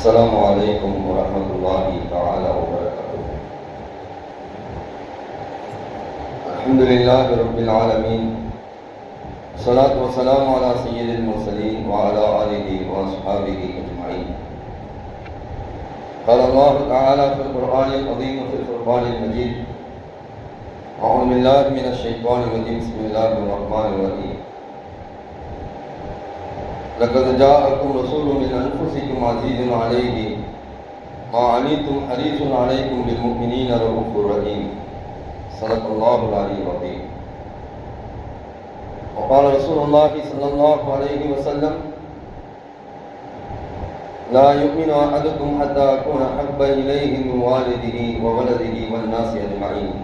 السلام علیکم ورحمۃ اللہ تعالی وبرکاتہ الحمد للہ رب العالمین صلاۃ وسلام علی سید المرسلین وعلى آلہ واصحابہ اجمعین قال اللہ تعالی فی القرآن العظیم وفی القرآن المجید اعوذ باللہ من الشیطان الرجیم بسم اللہ الرحمن الرحیم لقد جاءكم رسول من أنفسكم عزيز عليه. ما عنيتم حريص عليكم بالمؤمنين رؤوف رحيم. صدق الله العلي العظيم. وقال رسول الله صلى الله عليه وسلم لا يؤمن أحدكم حتى أكون أحب إليه من والده وولده والناس أجمعين.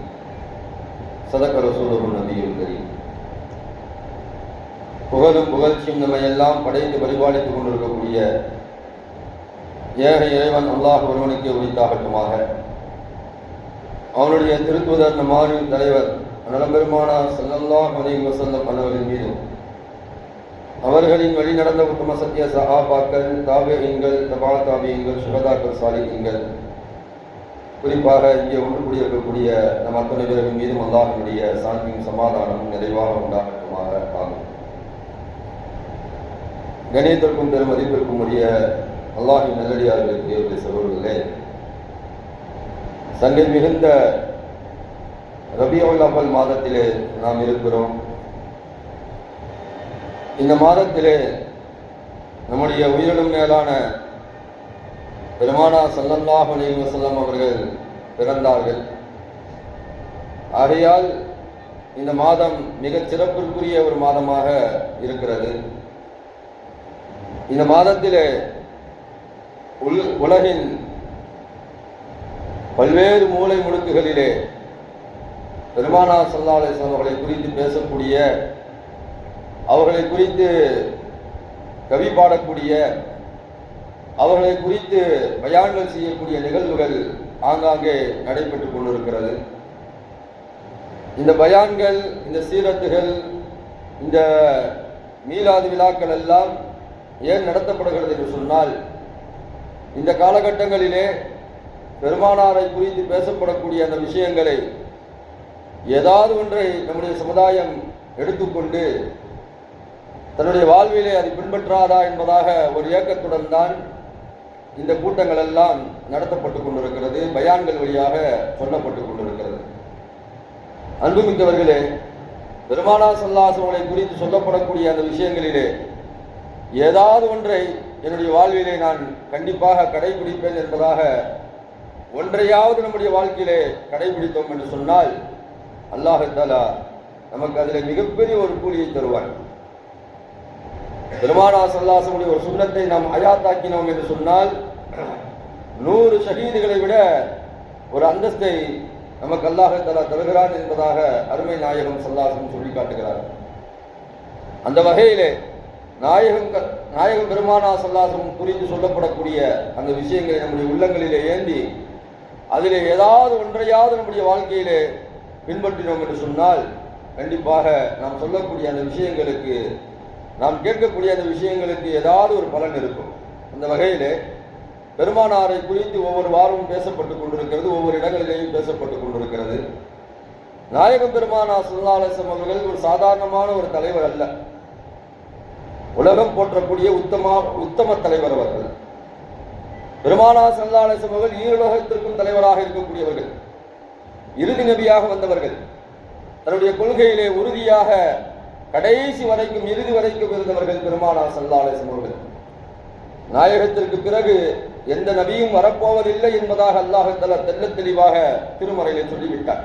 صدق رسوله النبي الكريم. புகழும் புகழ்ச்சியும் நம்ம எல்லாம் படைத்து பரிபாலித்துக் கொண்டிருக்கக்கூடிய ஏக இறைவன் அல்லாஹ் ஒருவனுக்கு உரித்தாகட்டுமாக. அவனுடைய திருத்துவதர் மாறி தலைவர் நலம்பெருமானார் செல்லல்லாஹ் அலைஹி வஸல்லம் அன்னவரின் மீதும் அவர்களின் வழி நடந்த உத்தம சத்திய சஹாபாக்கள் தாபியங்கள் தபா தாபியங்கள் சுகதாக்கள் சாலிகங்கள் குறிப்பாக இங்கே ஒன்று கூடியிருக்கக்கூடிய நம் அத்தனை பேரின் மீதும் அல்லாஹனுடைய சாந்தியும் சமாதானமும் நிறைவாக உண்டாகட்டுமாக கணியத்திற்கும் பெரும் மதிப்பிற்கும் உரிய அல்லாஹின் நல்லடியார்களுக்கு சகோதரர்களே சங்கை மிகுந்த ரபியுல் அவல் மாதத்திலே நாம் இருக்கிறோம். இந்த மாதத்திலே நம்முடைய உயிரினும் மேலான பெருமானா சல்லல்லாஹ் அலி வசல்லம் அவர்கள் பிறந்தார்கள். ஆகையால் இந்த மாதம் மிகச் சிறப்பிற்குரிய ஒரு மாதமாக இருக்கிறது. இந்த மாதத்திலே உல் உலகின் பல்வேறு மூலை முடுக்குகளிலே பெருமானா சல்லாலேசன் அவர்களை குறித்து பேசக்கூடிய அவர்களை குறித்து கவி பாடக்கூடிய அவர்களை குறித்து பயான்கள் செய்யக்கூடிய நிகழ்வுகள் ஆங்காங்கே நடைபெற்றுக் கொண்டிருக்கிறது. இந்த பயான்கள் இந்த சீரத்துகள் இந்த மீலாது விழாக்கள் எல்லாம் ஏன் நடத்தப்படுகிறது என்று சொன்னால் இந்த காலகட்டங்களிலே பெருமானாரை குறித்து பேசப்படக்கூடிய அந்த விஷயங்களை ஏதாவது ஒன்றை நம்முடைய சமுதாயம் எடுத்துக்கொண்டு தன்னுடைய வாழ்விலே அதை பின்பற்றாதா என்பதாக ஒரு இயக்கத்துடன் தான் இந்த கூட்டங்கள் எல்லாம் நடத்தப்பட்டு கொண்டிருக்கிறது பயான்கள் வழியாக சொல்லப்பட்டு கொண்டிருக்கிறது. அன்புமிக்கவர்களே பெருமானா சல்லாசவங்களை குறித்து சொல்லப்படக்கூடிய அந்த விஷயங்களிலே ஏதாவது ஒன்றை என்னுடைய வாழ்விலே நான் கண்டிப்பாக கடைபிடிப்பேன் என்பதாக ஒன்றையாவது நம்முடைய வாழ்க்கையிலே கடைபிடித்தோம் என்று சொன்னால் அல்லாஹாலா நமக்கு அதில் மிகப்பெரிய ஒரு கூலியை தருவார் பெருமானா சல்லாசமுடைய ஒரு சுண்ணத்தை நாம் அயாத்தாக்கினோம் என்று சொன்னால் நூறு ஷகீதுகளை விட ஒரு அந்தஸ்தை நமக்கு அல்லாஹாலா தருகிறான் என்பதாக அருமை நாயகம் சல்லாசம் சொல்லி காட்டுகிறார். அந்த வகையிலே நாயகங்கள் நாயகம் பெருமானா சல்லாசம் குறித்து சொல்லப்படக்கூடிய அந்த விஷயங்களை நம்முடைய உள்ளங்களிலே ஏந்தி அதில் ஏதாவது ஒன்றையாவது நம்முடைய வாழ்க்கையிலே பின்பற்றினோம் என்று சொன்னால் கண்டிப்பாக நாம் சொல்லக்கூடிய அந்த விஷயங்களுக்கு நாம் கேட்கக்கூடிய அந்த விஷயங்களுக்கு ஏதாவது ஒரு பலன் இருக்கும். அந்த வகையில் பெருமானாரை குறித்து ஒவ்வொரு வாரமும் பேசப்பட்டு கொண்டிருக்கிறது ஒவ்வொரு இடங்களிலேயும் பேசப்பட்டு கொண்டிருக்கிறது. நாயகம் பெருமானா சுல்லாலசம் அவர்கள் ஒரு சாதாரணமான ஒரு தலைவர் அல்ல. உலகம் போற்றக்கூடிய உத்தமா உத்தம தலைவர் அவர்கள். பெருமானா சல்லாலேசம் அவர்கள் ஈருலகத்திற்கும் தலைவராக இருக்கக்கூடியவர்கள். இறுதி நபியாக வந்தவர்கள். தன்னுடைய கொள்கையிலே உறுதியாக கடைசி வரைக்கும் இறுதி வரைக்கும் இருந்தவர்கள் பெருமானா சல்லாலேசம் அவர்கள். நாயகத்திற்கு பிறகு எந்த நபியும் வரப்போவதில்லை என்பதாக அல்லாஹல்ல தெல்ல தெளிவாக திருமறையிலே சொல்லிவிட்டார்.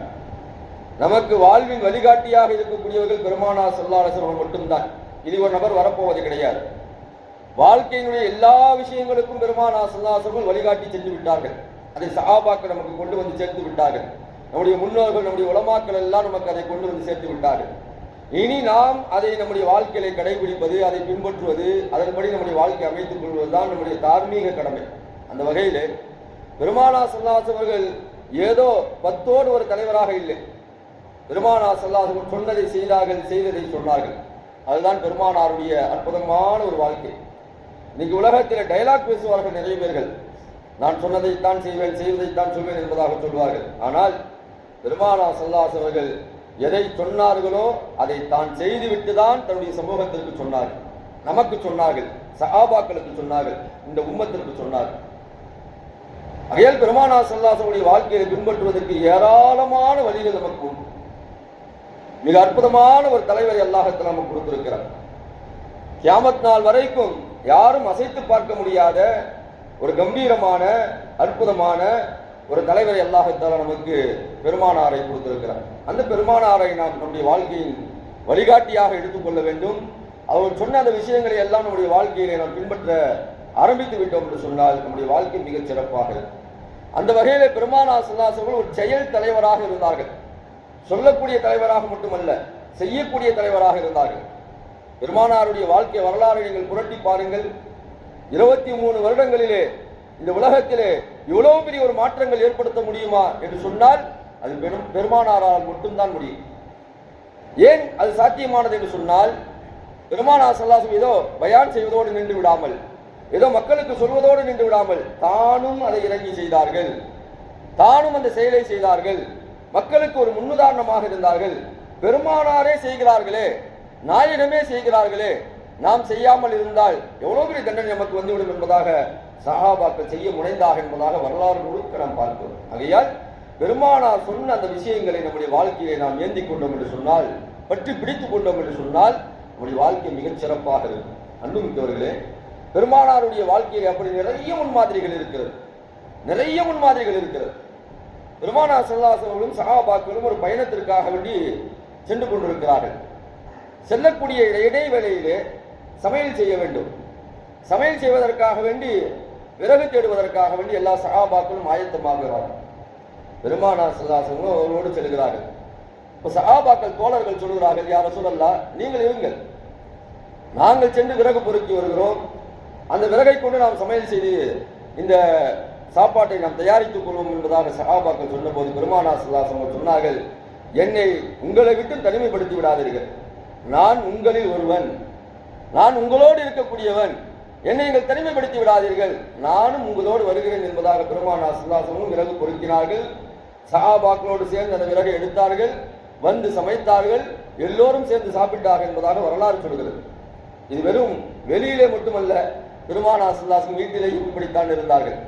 நமக்கு வாழ்வின் வழிகாட்டியாக இருக்கக்கூடியவர்கள் பெருமானா சல்லாலேசம் அவர்கள் மட்டும்தான். இது ஒரு நபர் வரப்போவது கிடையாது. வாழ்க்கையினுடைய எல்லா விஷயங்களுக்கும் பெருமானா சல்லாசர்கள் வழிகாட்டி சென்று விட்டார்கள். அதை சகாபாக்கள் நமக்கு கொண்டு வந்து சேர்த்து விட்டார்கள். நம்முடைய முன்னோர்கள் நம்முடைய உலமாக்கள் எல்லாம் நமக்கு அதை கொண்டு வந்து சேர்த்து விட்டார்கள். இனி நாம் அதை நம்முடைய வாழ்க்கையை கடைபிடிப்பது அதை பின்பற்றுவது அதன்படி நம்முடைய வாழ்க்கை அமைத்துக் கொள்வதுதான் நம்முடைய தார்மீக கடமை. அந்த வகையில் பெருமானா சல்லாசவர்கள் ஏதோ பத்தோடு ஒரு தலைவராக இல்லை. பெருமானா சல்லாசவர்கள் சொன்னதை செய்தார்கள் செய்ததை சொன்னார்கள். அதுதான் பெருமானாருடைய அற்புதமான ஒரு வாழ்க்கை. இன்னைக்கு உலகத்தில் டயலாக் பேசுவார்கள் நிறைய பேர்கள். நான் சொன்னதைத்தான் செய்வேன் செய்வதைத்தான் சொல்வேன் என்பதாக சொல்வார்கள். ஆனால் பெருமானார் சல்லாஸ் அவர்கள் எதை சொன்னார்களோ அதை தான் செய்துவிட்டு தான் தன்னுடைய சமூகத்திற்கு சொன்னார்கள். நமக்கு சொன்னார்கள் சகாபாக்களுக்கு சொன்னார்கள் இந்த உம்மத்திற்கு சொன்னார்கள். அகையால் பெருமானா சல்லாசனுடைய வாழ்க்கையை பின்பற்றுவதற்கு ஏராளமான வழிகள் நமக்கு உண்டு. மிக அற்புதமான ஒரு தலைவரை அல்லாஹத்தில் நமக்கு கொடுத்திருக்கிறார் கியாமத் நாள் வரைக்கும் யாரும் அசைத்து பார்க்க முடியாத ஒரு கம்பீரமான அற்புதமான ஒரு தலைவரை அல்லாஹத்தால நமக்கு பெருமானாரை கொடுத்திருக்கிறார். அந்த பெருமானாரை நாம் நம்முடைய வாழ்க்கையின் வழிகாட்டியாக எடுத்துக்கொள்ள வேண்டும். அவர் சொன்ன அந்த விஷயங்களை எல்லாம் நம்முடைய வாழ்க்கையிலே நாம் பின்பற்ற ஆரம்பித்து விட்டோம் என்று சொன்னால் நம்முடைய வாழ்க்கை மிகச் சிறப்பாக அந்த வகையிலே பெருமானா சல்லாசர்கள் ஒரு செயல் தலைவராக இருந்தார்கள். சொல்லக்கூடிய தலைவராக மட்டுமல்ல செய்யக்கூடிய தலைவராக இருந்தார்கள். பெருமானாருடைய வாழ்க்கை வரலாறை நீங்கள் புரட்டி பாருங்கள். இருபத்தி மூணு வருடங்களிலே இந்த உலகத்திலே இவ்வளவு பெரிய ஒரு மாற்றங்கள் ஏற்படுத்த முடியுமா என்று சொன்னால் அது பெரும் பெருமானாரால் மட்டும்தான் முடியும். ஏன் அது சாத்தியமானது என்று சொன்னால் பெருமானா சல்லாசம் ஏதோ பயான் செய்வதோடு நின்று விடாமல் ஏதோ மக்களுக்கு சொல்வதோடு நின்று விடாமல் தானும் அதை இறங்கி செய்தார்கள். தானும் அந்த செயலை செய்தார்கள். மக்களுக்கு ஒரு முன்னுதாரணமாக இருந்தார்கள். பெருமானாரே செய்கிறார்களே நாயகமே செய்கிறார்களே நாம் செய்யாமல் இருந்தால் எவ்வளவு பெரிய தண்டனை நமக்கு வந்துவிடும் என்பதாக சகாபாக்கள் செய்ய முனைந்தாக என்பதாக வரலாறு முழுக்க நாம் பார்க்கிறோம். ஆகையால் பெருமானார் சொன்ன அந்த விஷயங்களை நம்முடைய வாழ்க்கையை நாம் ஏந்தி கொண்டோம் என்று சொன்னால் பற்றி பிடித்துக் கொண்டோம் என்று சொன்னால் நம்முடைய வாழ்க்கை மிகச் சிறப்பாக இருக்கும். அன்புமிக்கவர்களே பெருமானாருடைய வாழ்க்கையில் அப்படி நிறைய முன்மாதிரிகள் இருக்கிறது. நிறைய முன்மாதிரிகள் இருக்கிறது. பெருமானா செல்லாசவர்களும் சகாபாக்களும் ஒரு பயணத்திற்காக வேண்டி சென்று கொண்டிருக்கிறார்கள். செல்லக்கூடிய இடைவேளையிலே சமையல் செய்ய வேண்டும். சமையல் செய்வதற்காக வேண்டி விறகு தேடுவதற்காக வேண்டி எல்லா சகாபாக்களும் ஆயத்தமாகிறார்கள் பெருமானார் செல்லாசவங்களும் அவர்களோடு செல்கிறார்கள். இப்போ சகாபாக்கள் தோழர்கள் சொல்கிறார்கள் யார சொல்லலாம் நீங்கள் இருங்கள். நாங்கள் சென்று விறகு பொறுக்கி வருகிறோம். அந்த விறகை கொண்டு நாம் சமையல் செய்து இந்த சாப்பாட்டை நாம் தயாரித்துக் கொள்வோம் என்பதாக சகாபாக்கள் சொன்னபோது பெருமானா சுல்லாசம் சொன்னார்கள் என்னை உங்களை விட்டு தனிமைப்படுத்தி விடாதீர்கள். நான் உங்களில் ஒருவன். நான் உங்களோடு இருக்கக்கூடியவன். என்னை நீங்கள் தனிமைப்படுத்தி விடாதீர்கள். நானும் உங்களோடு வருகிறேன் என்பதாக பெருமானா சுல்லாசமும் விறகு பொறுக்கினார்கள். சகாபாக்களோடு சேர்ந்து அந்த விறகை எடுத்தார்கள். வந்து சமைத்தார்கள். எல்லோரும் சேர்ந்து சாப்பிட்டார்கள் என்பதாக வரலாறு சொல்கிறது. இது வெறும் வெளியிலே மட்டுமல்ல பெருமானா சுல்லாசம் வீட்டிலேயும் இப்படித்தான் இருந்தார்கள்.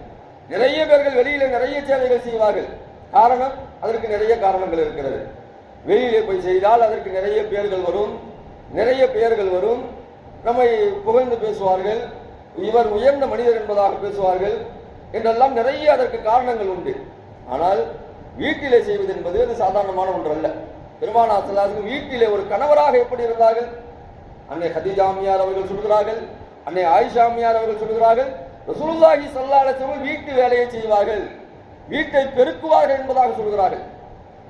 நிறைய பேர்கள் வெளியில நிறைய சேவைகள் செய்வார்கள். காரணம் அதற்கு நிறைய காரணங்கள் இருக்கிறது. வெளியிலே போய் செய்தால் அதற்கு நிறைய பெயர்கள் வரும். நிறைய பெயர்கள் வரும். நம்மை புகழ்ந்து பேசுவார்கள். இவர் உயர்ந்த மனிதர் என்பதாக பேசுவார்கள். என்றெல்லாம் நிறைய அதற்கு காரணங்கள் உண்டு. ஆனால் வீட்டிலே செய்வது என்பது அது சாதாரணமான ஒன்று அல்ல பெருமானா வீட்டிலே ஒரு கணவராக எப்படி இருந்தார்கள்? அன்னை ஹதிஜாமியார் அவர்கள் சொல்கிறார்கள். அன்னை ஆயிஷாமியார் அவர்கள் சொல்கிறார்கள். ரசூலுல்லாஹி ஸல்லல்லாஹு அலைஹி வீட்டு வேலையை செய்வார்கள். வீட்டை பெருக்குவார்கள் என்பதாக சொல்கிறார்கள்.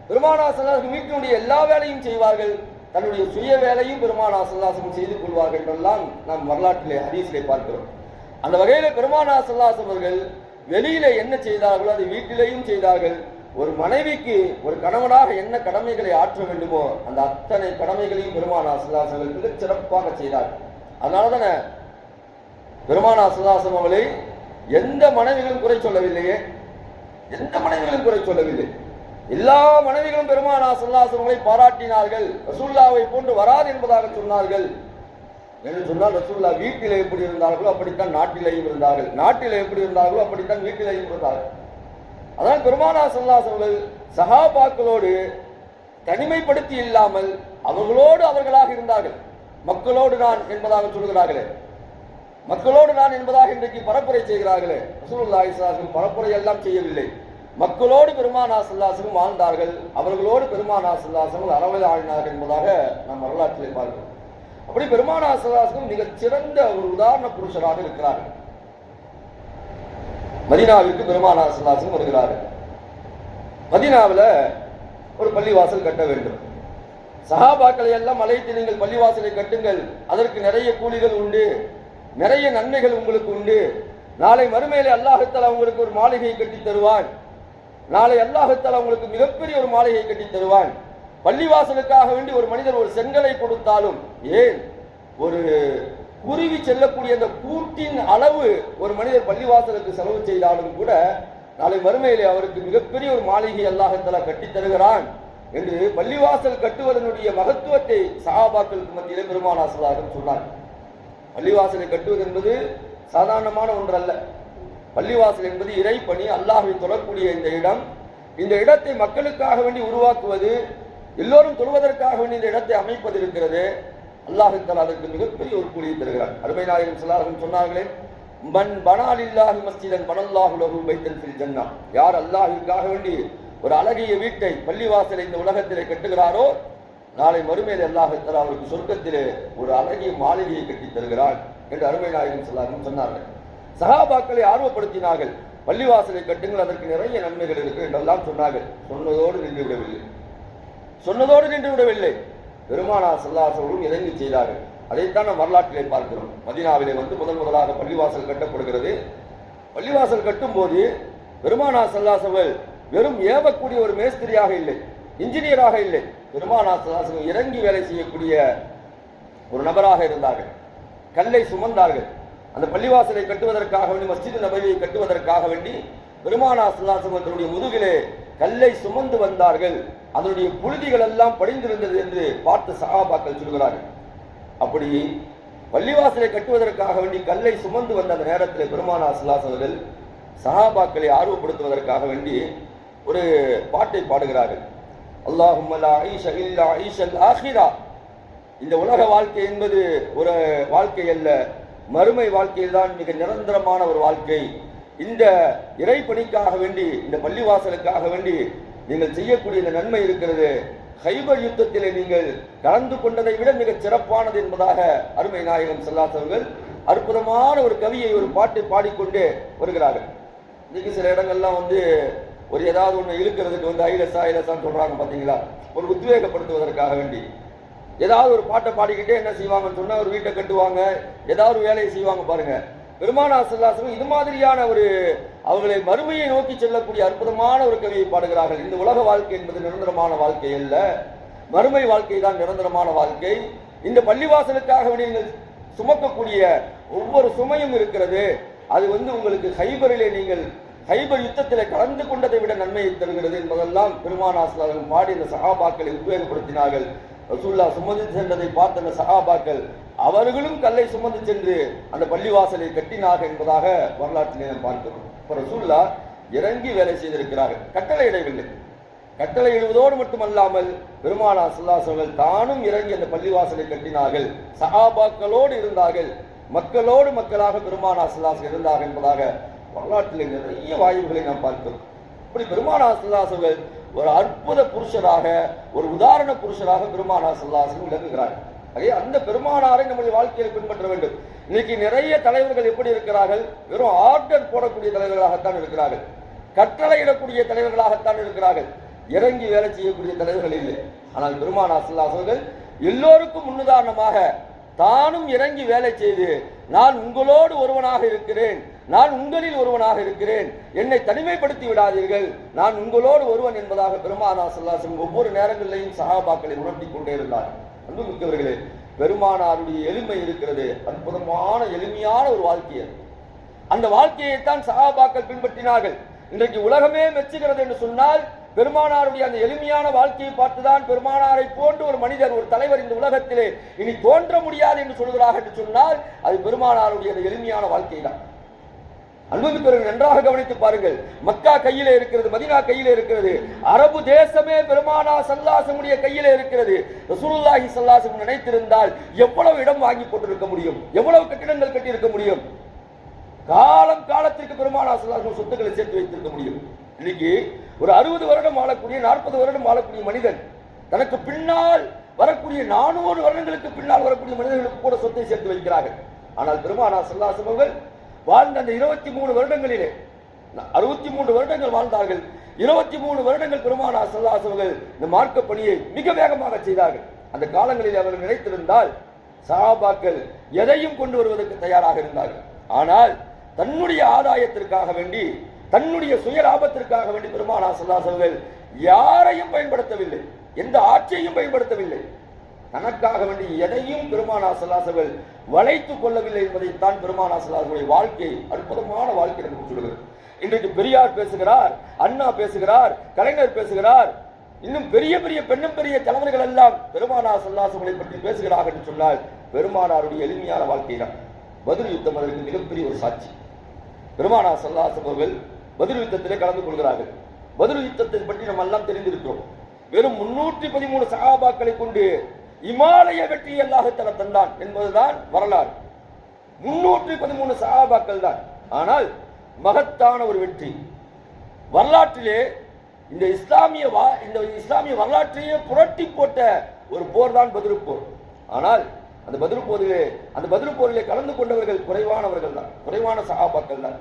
பெருமானா சல்லாசம் வீட்டினுடைய எல்லா வேலையும் செய்வார்கள். தன்னுடைய சுய வேலையும் பெருமானா சல்லாசம் செய்து கொள்வார்கள் என்றெல்லாம் நாம் வரலாற்றிலே ஹதீஸிலே பார்க்கிறோம். அந்த வகையில் பெருமானா சல்லாசம் அவர்கள் வெளியில என்ன செய்தார்களோ அதை வீட்டிலேயும் செய்தார்கள். ஒரு மனைவிக்கு ஒரு கணவனாக என்ன கடமைகளை ஆற்ற வேண்டுமோ அந்த அத்தனை கடமைகளையும் பெருமானா சல்லாசம் மிகச் சிறப்பாக செய்தார்கள். அதனால தானே பெருமானா சுல்லாசம் அவளை எந்த மனைவிகளும் குறை சொல்லவில்லையே. எந்த மனைவிகளும் குறை சொல்லவில்லை. எல்லா மனைவிகளும் பெருமானா சுல்லாசம் பாராட்டினார்கள். ரசூல்லாவை போன்று வராது என்பதாக சொன்னார்கள். என்று சொன்னால் ரசூல்லா வீட்டில் எப்படி இருந்தார்களோ அப்படித்தான் நாட்டிலேயும் இருந்தார்கள். நாட்டில் எப்படி இருந்தார்களோ அப்படித்தான் வீட்டிலேயும் இருந்தார்கள். அதனால் பெருமானா சுல்லாசம் சகாபாக்களோடு தனிமைப்படுத்தி இல்லாமல் அவர்களோடு அவர்களாக இருந்தார்கள். மக்களோடு நான் என்பதாக சொல்கிறார்களே. மக்களோடு நான் என்பதாக இன்றைக்கு பரப்புரை செய்கிறார்களே. ரசூலுல்லாஹி பரப்புரை எல்லாம் செய்யவில்லை. மக்களோடு பெருமானா சல்லாசனும் வாழ்ந்தார்கள். அவர்களோடு பெருமானா சல்லாசனும் அறவழி ஆடினார்கள் என்பதாக நாம் வரலாற்றிலே பார்க்கிறோம். அப்படி பெருமானா சல்லாசனும் மிகச் சிறந்த ஒரு உதாரண புருஷராக இருக்கிறார்கள். மதினாவிற்கு பெருமானா சல்லாசனும் வருகிறார்கள். மதினாவில் ஒரு பள்ளிவாசல் கட்ட வேண்டும். சகாபாக்களை எல்லாம் அழைத்து நீங்கள் பள்ளிவாசலை கட்டுங்கள். அதற்கு நிறைய கூலிகள் உண்டு. நிறைய நன்மைகள் உங்களுக்கு உண்டு. நாளை மறுமையிலே அல்லாஹத்தாலா உங்களுக்கு ஒரு மாளிகையை கட்டி தருவான். நாளை அல்லாஹத்தாலா உங்களுக்கு மிகப்பெரிய ஒரு மாளிகையை கட்டி தருவான். பள்ளிவாசலுக்காக வேண்டி ஒரு மனிதர் ஒரு செங்கலை கொடுத்தாலும் ஏன்? ஒரு குருவி செல்லக்கூடிய அந்த கூட்டின் அளவு ஒரு மனிதர் பள்ளிவாசலுக்கு செலவு செய்தாலும் கூட நாளை மறுமையிலே அவருக்கு மிகப்பெரிய ஒரு மாளிகை அல்லாஹத்தலா கட்டி தருகிறான் என்று பள்ளிவாசல் கட்டுவதனுடைய மகத்துவத்தை சகாபாக்களுக்கு மத்தியிலே பெருமானாசலாகம் சொன்னார் பள்ளிவாசலை கட்டுவது என்பது சாதாரணமான ஒன்றல்ல. பள்ளிவாசல் என்பது இறைப்பணி அல்லாஹை தொழக்கூடிய இந்த இடம். இந்த இடத்தை மக்களுக்காக வேண்டி உருவாக்குவது எல்லோரும் தொழுவதற்காக வேண்டி இந்த இடத்தை அமைப்பது இருக்கிறது. அல்லாஹு தஆலா அதற்கு மிகப்பெரிய ஒரு கூலியை தருகிறார் அருமை நாயகம் ஸல்லல்லாஹு சொன்னார்களே மண் பனால் இல்லாஹி மஸ்ஜிதன் பனல்லாஹு பைத்தன் ஃபில் யார் அல்லாஹிற்காக வேண்டி ஒரு அழகிய வீட்டை பள்ளிவாசலை இந்த உலகத்திலே கட்டுகிறாரோ நாளை மறுமையில் அல்லாஹ் தஆலா அவருக்கு சொர்க்கத்திலே ஒரு அழகிய மாளிகையை கட்டித் தருகிறான் என்று அருமை நாயகம் ஸல்லல்லாஹு சொன்னார்கள். சகாபாக்களை ஆர்வப்படுத்தினார்கள். பள்ளிவாசலை கட்டுங்கள் அதற்கு நிறைய நன்மைகள் இருக்கு என்றெல்லாம் சொன்னார்கள். சொன்னதோடு நின்று விடவில்லை. சொன்னதோடு நின்று விடவில்லை. பெருமானா செல்லாசவரும் இறங்கி செய்தார்கள். அதைத்தான் நம் வரலாற்றிலே பார்க்கிறோம். மதீனாவிலே வந்து முதன் முதலாக பள்ளிவாசல் கட்டப்படுகிறது. பள்ளிவாசல் கட்டும்போது பெருமானா செல்லாசவல் வெறும் ஏவக்கூடிய ஒரு மேஸ்திரியாக இல்லை இன்ஜினியராக இல்லை. பெருமானா இறங்கி வேலை செய்யக்கூடிய ஒரு நபராக இருந்தார்கள். கல்லை சுமந்தார்கள். அந்த பள்ளிவாசலை கட்டுவதற்காக வேண்டி மஸ்ஜித் நபவியை கட்டுவதற்காக வேண்டி பெருமானா அதனுடைய முதுகிலே கல்லை சுமந்து வந்தார்கள். அதனுடைய புழுதிகள் எல்லாம் படிந்திருந்தது என்று பார்த்து சகாபாக்கள் சொல்கிறார்கள். அப்படி பள்ளிவாசலை கட்டுவதற்காக வேண்டி கல்லை சுமந்து வந்த அந்த நேரத்தில் பெருமானா சகாபாக்களை அவர்கள் ஆர்வப்படுத்துவதற்காக வேண்டி ஒரு பாட்டை பாடுகிறார்கள். அல்லாஹும் ஐஷ இல்லா ஐஷல் ஆஹிரா இந்த உலக வாழ்க்கை என்பது ஒரு வாழ்க்கை அல்ல. மறுமை வாழ்க்கையில் தான் மிக நிரந்தரமான ஒரு வாழ்க்கை. இந்த இறை பணிக்காக வேண்டி இந்த பள்ளிவாசலுக்காக வேண்டி நீங்கள் செய்யக்கூடிய இந்த நன்மை இருக்கிறது. ஹைபர் யுத்தத்திலே நீங்கள் கலந்து கொண்டதை விட மிக சிறப்பானது என்பதாக அருமை நாயகம் செல்லாத்தவர்கள் அற்புதமான ஒரு கவியை ஒரு பாட்டு பாடிக்கொண்டே வருகிறார்கள். இன்னைக்கு சில இடங்கள்லாம் வந்து ஒரு ஏதாவது ஒன்று இழுக்கிறதுக்கு வந்து ஐலசா ஐலசான்னு சொல்கிறாங்க பார்த்தீங்களா ஒரு உத்வேகப்படுத்துவதற்காக வேண்டி. ஏதாவது ஒரு பாட்டை பாடிக்கிட்டே என்ன செய்வாங்கன்னு சொன்னால் ஒரு வீட்டை கட்டுவாங்க. ஏதாவது ஒரு வேலையை செய்வாங்க பாருங்கள் பெருமானா செல்லாசம் இது மாதிரியான ஒரு அவர்களை மறுமையை நோக்கி செல்லக்கூடிய அற்புதமான ஒரு கவியை பாடுகிறார்கள். இந்த உலக வாழ்க்கை என்பது நிரந்தரமான வாழ்க்கை அல்ல. மறுமை வாழ்க்கை தான் நிரந்தரமான வாழ்க்கை. இந்த பள்ளிவாசலுக்காக வேண்டி நீங்கள் சுமக்கக்கூடிய ஒவ்வொரு சுமையும் இருக்கிறது. அது வந்து உங்களுக்கு ஹைபரிலே நீங்கள் ஹைபர் யுத்தத்தில் கலந்து கொண்டதை விட நன்மையை தருகிறது என்பதெல்லாம் பெருமானாசலாளர்கள் பாடி இந்த சகாபாக்களை உத்வேகப்படுத்தினார்கள் ரசூல்லா சுமந்து சென்றதை பார்த்த அந்த சகாபாக்கள் அவர்களும் கல்லை சுமந்து சென்று அந்த பள்ளிவாசலை கட்டினார்கள் என்பதாக வரலாற்றிலே நாம் பார்க்கிறோம். இப்போ ரசூல்லா இறங்கி வேலை செய்திருக்கிறார்கள். கட்டளை இடவில்லை. கட்டளை இடுவதோடு மட்டுமல்லாமல் பெருமானா சுல்லாசவர்கள் தானும் இறங்கி அந்த பள்ளிவாசலை கட்டினார்கள். சகாபாக்களோடு இருந்தார்கள். மக்களோடு மக்களாக பெருமானா சுல்லாசம் இருந்தார்கள் என்பதாக வரலாற்றில் நிறைய வாயுகளை நாம் பார்க்கிறோம். இப்படி பெருமானா சுல்லாசவர்கள் ஒரு அற்புத புருஷராக ஒரு உதாரண புருஷராக பெருமானா சுல்லாசன் விளங்குகிறார். ஆகவே அந்த பெருமானாரை நம்முடைய வாழ்க்கையில் பின்பற்ற வேண்டும். இன்னைக்கு நிறைய தலைவர்கள் எப்படி இருக்கிறார்கள்? வெறும் ஆர்டர் போடக்கூடிய தலைவர்களாகத்தான் இருக்கிறார்கள். கட்டளையிடக்கூடிய தலைவர்களாகத்தான் இருக்கிறார்கள். இறங்கி வேலை செய்யக்கூடிய தலைவர்கள் இல்லை. ஆனால் பெருமானா அவர்கள் எல்லோருக்கும் முன்னுதாரணமாக தானும் இறங்கி வேலை செய்து நான் உங்களோடு ஒருவனாக இருக்கிறேன். நான் உங்களில் ஒருவனாக இருக்கிறேன். என்னை தனிமைப்படுத்தி விடாதீர்கள். நான் உங்களோடு ஒருவன் என்பதாக பெருமானா ஒவ்வொரு நேரங்களிலையும் சகாபாக்களை உணர்த்தி கொண்டே இருந்தார். அன்பு மிக்கவர்களே பெருமானாருடைய எளிமை இருக்கிறது. அற்புதமான எளிமையான ஒரு வாழ்க்கை அது. அந்த வாழ்க்கையைத்தான் சகாபாக்கள் பின்பற்றினார்கள். இன்றைக்கு உலகமே மெச்சுகிறது என்று சொன்னால் பெருமானாருடைய அந்த எளிமையான வாழ்க்கையை பார்த்துதான் பெருமானாரை போன்று ஒரு மனிதர் ஒரு தலைவர் இந்த உலகத்திலே இனி தோன்ற முடியாது என்று சொல்கிறார்கள் என்று சொன்னால் அது பெருமானாருடைய எளிமையான வாழ்க்கை தான் அன்புமிக்கவர்கள் நன்றாக கவனித்து பாருங்கள். மக்கா கையிலே இருக்கிறது மதினா கையிலே இருக்கிறது. அரபு தேசமே பெருமானா சல்லாசமுடைய கையிலே இருக்கிறது. ரசூலுல்லாஹி சல்லாசம் நினைத்திருந்தால் எவ்வளவு இடம் வாங்கி போட்டிருக்க முடியும்? எவ்வளவு கட்டிடங்கள் கட்டியிருக்க முடியும்? காலம் காலத்திற்கு பெருமானா சல்லாசம் சொத்துக்களை சேர்த்து வைத்திருக்க முடியும். இன்னைக்கு ஒரு அறுபது வருடம் வாழக்கூடிய நாற்பது வருடம் வாழக்கூடிய மனிதன் தனக்கு பின்னால் வரக்கூடிய நானூறு வருடங்களுக்கு பின்னால் வரக்கூடிய மனிதர்களுக்கு கூட சொத்தை சேர்த்து வைக்கிறார்கள். ஆனால் பெருமானா சல்லாசம் அவர்கள் வாழ்ந்த அந்த இருபத்தி மூணு வருடங்களிலே அறுபத்தி மூன்று வருடங்கள் வாழ்ந்தார்கள். இருபத்தி மூணு வருடங்கள் பெருமானா சல்லாசவர்கள் இந்த மார்க்க பணியை மிக வேகமாக செய்தார்கள். அந்த காலங்களில் அவர்கள் நினைத்திருந்தால் சகாபாக்கள் எதையும் கொண்டு வருவதற்கு தயாராக இருந்தார்கள். ஆனால் தன்னுடைய ஆதாயத்திற்காக வேண்டி தன்னுடைய சுய லாபத்திற்காக வேண்டி பெருமானா சல்லாசவர்கள் யாரையும் பயன்படுத்தவில்லை. எந்த ஆட்சியையும் பயன்படுத்தவில்லை. தனக்காக வேண்டி எதையும் பெருமானா சல்லாசர்கள் வளைத்துக் கொள்ளவில்லை என்பதைத்தான் பெருமானா சல்லாசர்களுடைய வாழ்க்கை அற்புதமான வாழ்க்கை நமக்கு சொல்கிறது இன்றைக்கு பெரியார் பேசுகிறார் அண்ணா பேசுகிறார் கலைஞர் பேசுகிறார். இன்னும் பெரிய பெரிய பெண்ணும் பெரிய தலைவர்கள் எல்லாம் பெருமானார் சல்லாசங்களை பற்றி பேசுகிறார்கள் என்று சொன்னால் பெருமானாருடைய எளிமையான வாழ்க்கைதான் பதில் யுத்தம் அதற்கு மிகப்பெரிய ஒரு சாட்சி. பெருமானார் சல்லாசம் அவர்கள் பதில் யுத்தத்திலே கலந்து கொள்கிறார்கள். பதில் யுத்தத்தை பற்றி நம்ம எல்லாம் தெரிந்திருக்கிறோம். வெறும் முன்னூற்றி பதிமூணு சகாபாக்களை கொண்டு இமாலய வெற்றி அல்லாஹத்தல தந்தான் என்பதுதான் வரலாறு. முன்னூற்றி பதிமூணு சகாபாக்கள் தான். ஆனால் மகத்தான ஒரு வெற்றி. வரலாற்றிலே இந்த இஸ்லாமிய வா- இந்த இஸ்லாமிய வரலாற்றையே புரட்டி போட்ட ஒரு போர் தான் பதில் போர். ஆனால் அந்த பதில் போரிலே அந்த பதில் போரிலே கலந்து கொண்டவர்கள் குறைவானவர்கள் தான். குறைவான சகாபாக்கள் தான்.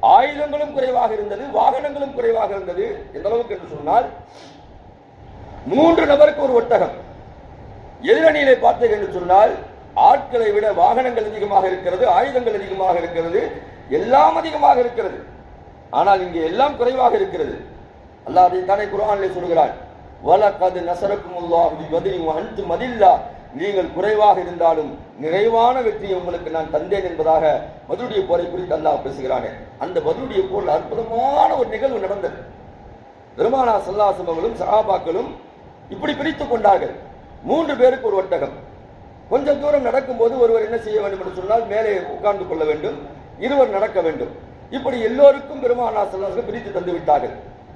ஆயுதங்களும் குறைவாக இருந்தது வாகனங்களும் குறைவாக இருந்தது. எந்த அளவுக்கு என்று சொன்னால் மூன்று நபருக்கு ஒரு ஒட்டகம். எதிரணியிலே பார்த்தீர்கள் என்று சொன்னால் ஆட்களை விட வாகனங்கள் அதிகமாக இருக்கிறது ஆயுதங்கள் அதிகமாக இருக்கிறது எல்லாம் அதிகமாக இருக்கிறது. ஆனால் இங்கே எல்லாம் குறைவாக இருக்கிறது. அல்லாஹ் அதை தானே குரானிலே சொல்கிறான் வலக்கது நசரக்கும் பிபத்ரி வ அன்தும் மதில்லா நீங்கள் குறைவாக இருந்தாலும் நிறைவான வெற்றியை உங்களுக்கு நான் தந்தேன் என்பதாக மதுடைய போரை குறித்து அல்லாஹ் பேசுகிறானே. அந்த மதுடைய போரில் அற்புதமான ஒரு நிகழ்வு நடந்தது. பெருமானா சல்லாசம் அவர்களும் சஹாபாக்களும் இப்படி பிரித்துக் கொண்டார்கள். மூன்று பேருக்கு ஒரு ஒட்டகம். கொஞ்சம் தூரம் நடக்கும்போது ஒருவர் என்ன செய்ய வேண்டும் என்று சொன்னால் மேலே உட்கார்ந்து கொள்ள வேண்டும். இருவர் நடக்க வேண்டும். இப்படி எல்லோருக்கும் பெருமானா சல்லாசம் பிரித்து தந்து விட்டார்கள்.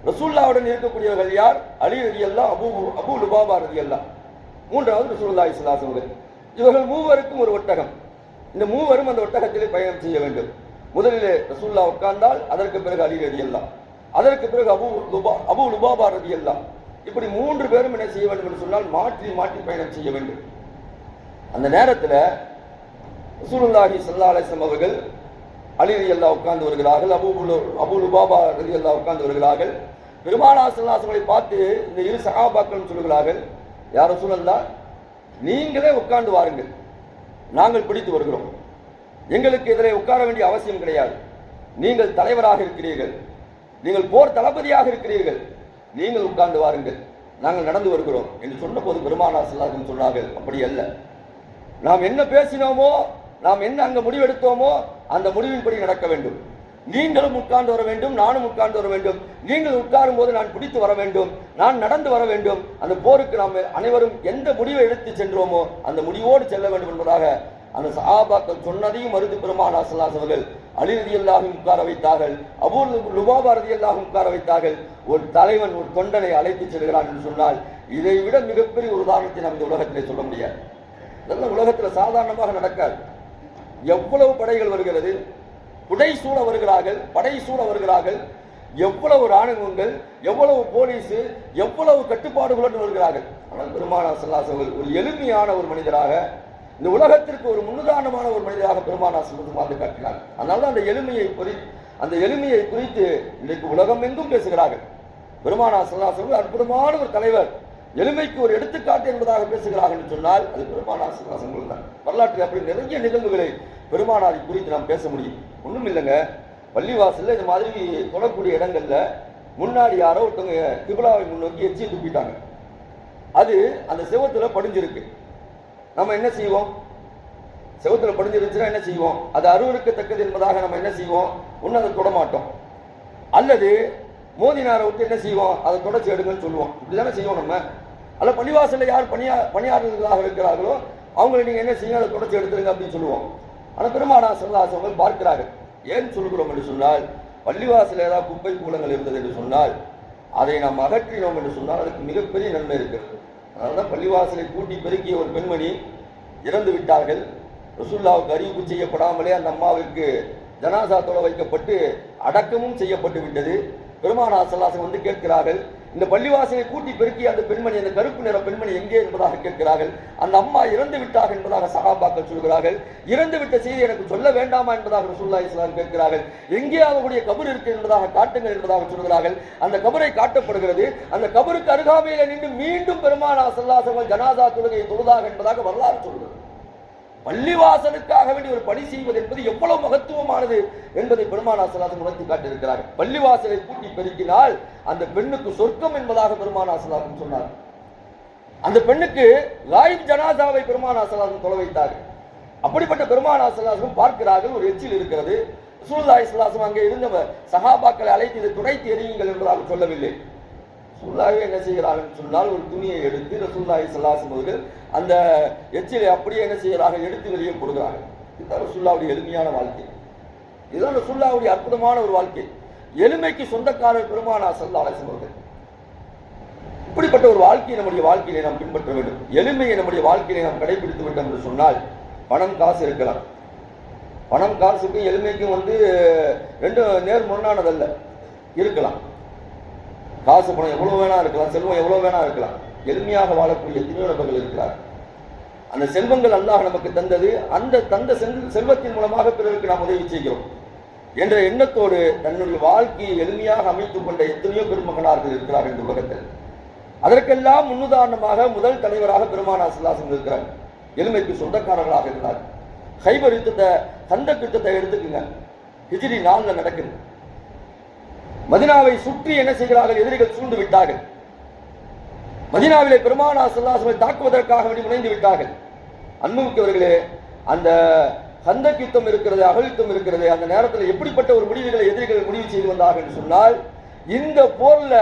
ரசூல்லாவுடன் இருக்கக்கூடியவர்கள் யார்? அலி ரதி அல்லா அபு அபு லுபாபா ரதி அல்லா மூன்றாவது ரசூல்லா இஸ்லாசம் அவர்கள். இவர்கள் மூவருக்கும் ஒரு ஒட்டகம். இந்த மூவரும் அந்த ஒட்டகத்திலே பயணம் செய்ய வேண்டும். முதலிலே ரசூல்லா உட்கார்ந்தால் அதற்கு பிறகு அலி ரதி அல்லா அதற்கு பிறகு அபு லுபா அபு லுபாபா ரதி அல்லா இப்படி மூன்று பேரும் என்ன செய்ய வேண்டும் என்று சொன்னால் மாற்றி மாற்றி பயணம் செய்ய வேண்டும். அந்த நேரத்தில் ரசூலுல்லாஹி ஸல்லல்லாஹு அலைஹி அவர்கள் அலி அல்லா உட்கார்ந்து வருகிறார்கள் அபூ அபுல் அபூ லுபாபா அல்லா உட்கார்ந்து வருகிறார்கள் பெருமானா ஸல்லல்லாஹு பார்த்து இந்த இரு சகாபாக்கள் சொல்கிறார்கள் யார் சூழல்லா நீங்களே உட்கார்ந்து வாருங்கள். நாங்கள் பிடித்து வருகிறோம். எங்களுக்கு இதில் உட்கார வேண்டிய அவசியம் கிடையாது. நீங்கள் தலைவராக இருக்கிறீர்கள். நீங்கள் போர் தளபதியாக இருக்கிறீர்கள். நீங்கள் உட்கார்ந்து வாருங்கள். நாங்கள் நடந்து வருகிறோம் என்று சொன்னபோது பெருமானா செல்லார்கள் சொன்னார்கள். அப்படி அல்ல. நாம் என்ன பேசினோமோ நாம் என்ன அங்கே முடிவெடுத்தோமோ அந்த முடிவின்படி நடக்க வேண்டும். நீங்களும் உட்கார்ந்து வர வேண்டும் நானும் உட்கார்ந்து வர வேண்டும். நீங்கள் உட்காரும் போது நான் பிடித்து வர வேண்டும். நான் நடந்து வர வேண்டும். அந்த போருக்கு நாம் அனைவரும் எந்த முடிவை எடுத்து சென்றோமோ அந்த முடிவோடு செல்ல வேண்டும் என்பதாக அந்த சஹாபாக்கள் சொன்னதையும் மருது பெருமானா அவர்கள் அலி உட்கார வைத்தார்கள். அபூ லுபாபா உட்கார வைத்தார்கள். ஒரு தலைவன் ஒரு தொண்டனை அழைத்து செல்கிறான் என்று சொன்னால் இதை விட மிகப்பெரிய ஒரு உதாரணத்தை நாம் இந்த உலகத்திலே சொல்ல முடியாது. இதெல்லாம் உலகத்தில் சாதாரணமாக நடக்காது. எவ்வளவு படைகள் வருகிறது? புடை சூழ வருகிறார்கள் படை சூழ வருகிறார்கள். எவ்வளவு இராணுவங்கள் எவ்வளவு போலீஸ் எவ்வளவு கட்டுப்பாடுகளுடன் வருகிறார்கள். ஆனால் பெருமானா சல்லாஸ் ஒரு எளிமையான ஒரு மனிதராக இந்த உலகத்திற்கு ஒரு முன்னுதாரண மனிதராக பெருமானா செல்வது வாழ்ந்து காட்டினார். அதனால தான் அந்த எளிமையை குறி அந்த எளிமையை குறித்து இன்றைக்கு உலகம் எங்கும் பேசுகிறார்கள் பெருமானா சல்லாஸ் அற்புதமான ஒரு தலைவர். எளிமைக்கு ஒரு எடுத்துக்காட்டு என்பதாக பேசுகிறார்கள் என்று சொன்னால் அது பெருமானார் சிவாசங்கள் தான். வரலாற்றில் அப்படி நிறைய நிகழ்வுகளை பெருமானாரை குறித்து நாம் பேச முடியும். ஒன்றும் இல்லைங்க. பள்ளிவாசலில் இந்த மாதிரி தொழக்கூடிய இடங்கள்ல முன்னாடி யாரோ ஒருத்தவங்க கிபிலாவை முன்னோக்கி எச்சியை துப்பிட்டாங்க. அது அந்த சிவத்தில் படிஞ்சிருக்கு. நம்ம என்ன செய்வோம்? செவத்தில் படிஞ்சிருந்துச்சுன்னா என்ன செய்வோம்? அது அருவருக்கத்தக்கது என்பதாக நம்ம என்ன செய்வோம்? ஒன்று அதை தொட மாட்டோம். அல்லது மோதினாரை விட்டு என்ன செய்வோம்? அதை தொடச்சி எடுங்கன்னு சொல்லுவோம். இப்படி தானே செய்வோம் நம்ம. அல்ல பள்ளிவாசலில் யார் பணியா பணியாளர்களாக இருக்கிறார்களோ அவங்களை நீங்கள் என்ன செய்யணும் அதை தொடச்சி எடுத்துருங்க அப்படின்னு சொல்லுவோம். ஆனால் பெருமானா சல்லாசவர்கள் பார்க்கிறார்கள் ஏன் சொல்கிறோம் என்று சொன்னால் பள்ளிவாசல் ஏதாவது குப்பை கூலங்கள் இருந்தது என்று சொன்னால் அதை நாம் அகற்றினோம் என்று சொன்னால் அதுக்கு மிகப்பெரிய நன்மை இருக்கிறது அதனால தான் பள்ளிவாசலை கூட்டி பெருக்கிய ஒரு பெண்மணி இறந்து விட்டார்கள். ரசூல்லாவுக்கு அறிவிப்பு செய்யப்படாமலே அந்த அம்மாவிற்கு ஜனாசா தொலை வைக்கப்பட்டு அடக்கமும் செய்யப்பட்டு விட்டது. பெருமானா சல்லாசம் வந்து கேட்கிறார்கள் இந்த பள்ளிவாசலை கூட்டி பெருக்கி அந்த பெண்மணி அந்த கருப்பு நிற பெண்மணி எங்கே என்பதாக கேட்கிறார்கள். அந்த அம்மா இறந்து விட்டார்கள் என்பதாக சகாபாக்கள் சொல்கிறார்கள். இறந்து விட்ட செய்தி எனக்கு சொல்ல வேண்டாமா என்பதாக ரசூல்லா இஸ்லாம் கேட்கிறார்கள். எங்கே அவர்களுடைய கபர் இருக்கு என்பதாக காட்டுங்கள் என்பதாக சொல்கிறார்கள். அந்த கபரை காட்டப்படுகிறது. அந்த கபருக்கு அருகாமையில நின்று மீண்டும் பெருமானா சல்லாசங்கள் ஜனாதா தொழுகையை தொழுதாக என்பதாக வரலாறு சொல்கிறது. பள்ளிவாசலுக்காக வேண்டி ஒரு பணி செய்வது என்பது எவ்வளவு மகத்துவமானது என்பதை பெருமானா சலாசன் உணர்த்தி காட்டியிருக்கிறார். பள்ளிவாசலை கூட்டி பெருக்கினால் அந்த பெண்ணுக்கு சொர்க்கம் என்பதாக பெருமானா சலாசன் சொன்னார். அந்த பெண்ணுக்கு லாயிப் ஜனாதாவை பெருமானா சலாசன் தொலை வைத்தார். அப்படிப்பட்ட பெருமானா சலாசம் பார்க்கிறார்கள் ஒரு எச்சில் இருக்கிறது. சுருதாய் சலாசம் அங்கே இருந்தவர் சகாபாக்களை அழைத்து இதை துடைத்து எறியுங்கள் என்பதாக சொல்லவில்லை. ரசூல்லாவே என்ன செய்கிறார்கள் சொன்னால் ஒரு துணியை எடுத்து ரசூல்லாய் சல்லாசம் அவர்கள் அந்த எச்சிலை அப்படியே என்ன செய்கிறார்கள்? எடுத்து வெளியே கொடுக்கிறார்கள் இதுதான் ரசூல்லாவுடைய எளிமையான வாழ்க்கை. இதுதான் ரசூல்லாவுடைய அற்புதமான ஒரு வாழ்க்கை. எளிமைக்கு சொந்தக்காரர் பெருமானா சல்லா அலிசம் அவர்கள். இப்படிப்பட்ட ஒரு வாழ்க்கையை நம்முடைய வாழ்க்கையிலே நாம் பின்பற்ற வேண்டும். எளிமையை நம்முடைய வாழ்க்கையிலே நாம் கடைபிடித்து வேண்டும் என்று சொன்னால் பணம் காசு இருக்கலாம். பணம் காசுக்கும் எளிமைக்கும் வந்து ரெண்டும் நேர் முரணானதல்ல இருக்கலாம். காசு பணம் எவ்வளவு வேணா இருக்கலாம் செல்வம் எவ்வளவு வேணா இருக்கலாம். எளிமையாக வாழக்கூடிய எத்தனையோ நபர்கள் இருக்கிறார். அந்த செல்வங்கள் அல்லாஹ் நமக்கு தந்தது. அந்த தந்த செல்வத்தின் மூலமாக பிறருக்கு நாம் உதவி செய்கிறோம். என்ற எண்ணத்தோடு தன்னுடைய வாழ்க்கையை எளிமையாக அமைத்துக் கொண்ட எத்தனையோ பெருமகனார்கள் இருக்கிறார் இந்த உலகத்தில். அதற்கெல்லாம் முன்னுதாரணமாக முதல் தலைவராக பெருமானா சிலாசன் இருக்கிறார். எளிமைக்கு சொந்தக்காரர்களாக இருந்தார். ஹைபர் யுத்தத்தை சந்த யுத்தத்தை எடுத்துக்குங்க. ஹிஜிரி நாளில் நடக்குது. மதினாவை சுற்றி என்ன செய்கிறார்கள்? எதிரிகள் சூழ்ந்து விட்டார்கள். மதினாவிலே பெருமானா சல்லாசமை தாக்குவதற்காக வேண்டி முனைந்து விட்டார்கள். அன்புமிக்கவர்களே அந்த கந்தக் யுத்தம் இருக்கிறது அகல் இருக்கிறது அந்த நேரத்தில் எப்படிப்பட்ட ஒரு முடிவுகளை எதிரிகள் முடிவு செய்து வந்தார்கள் என்று சொன்னால் இந்த போர்ல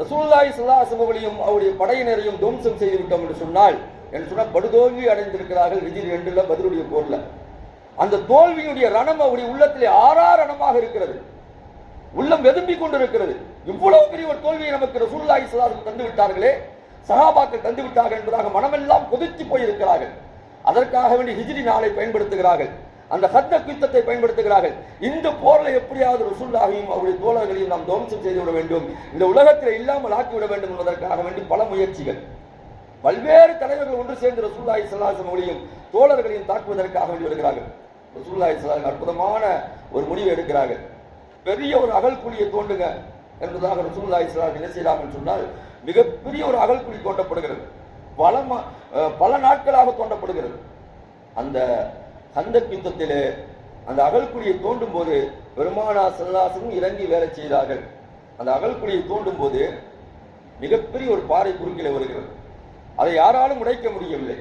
ரசூல்லாய் ஸல்லல்லாஹு அவருடைய படையினரையும் துவம்சம் செய்து விட்டோம் என்று சொன்னால் என்று சொன்னால் படுதோல்வி அடைந்திருக்கிறார்கள் விஜய் ரெண்டுல பதிலுடைய போர்ல. அந்த தோல்வியுடைய ரணம் அவருடைய உள்ளத்திலே ஆறா ரணமாக இருக்கிறது. உள்ளம் வெதும்பிக் கொண்டிருக்கிறது. இவ்வளவு பெரிய ஒரு தோல்வியை நமக்கு ரசூல்லாஹி ஸல்லல்லாஹு தந்து விட்டார்களே. சகாபாக்கள் தந்து விட்டார்கள் என்பதாக மனமெல்லாம் கொதித்து போயிருக்கிறார்கள். அதற்காக வேண்டி ஹிஜ்ரி நாளை பயன்படுத்துகிறார்கள். அந்த ஹத்த யுத்தத்தை பயன்படுத்துகிறார்கள். இந்த போரில் எப்படியாவது ரசூல்லாவையும் அவருடைய தோழர்களையும் நாம் துவம்சம் செய்து விட வேண்டும். இந்த உலகத்தில் இல்லாமல் ஆக்கிவிட வேண்டும் என்பதற்காக வேண்டி பல முயற்சிகள். பல்வேறு தலைவர்கள் ஒன்று சேர்ந்து ரசூல்லாஹி சல்லாசம் அவர்களையும் தோழர்களையும் தாக்குவதற்காக வேண்டி வருகிறார்கள். ரசூல்லாஹி ஸல்லல்லாஹு அற்புதமான ஒரு முடிவு எடுக்கிறார்கள். பெரிய ஒரு அகல் குழியை தோண்டுங்க என்பதாக ரசூல்லா இஸ்லாம் என்ன செய்கிறார்கள் சொன்னால் மிகப்பெரிய ஒரு அகல் குழி தோண்டப்படுகிறது. பல பல நாட்களாக தோண்டப்படுகிறது. அந்த அந்த யுத்தத்திலே அந்த அகல் குழியை தோண்டும் போது பெருமானா சல்லாசனும் இறங்கி வேலை செய்தார்கள். அந்த அகல் குழியை தோண்டும் போது மிகப்பெரிய ஒரு பாறை குறுக்கிலே வருகிறது. அதை யாராலும் உடைக்க முடியவில்லை.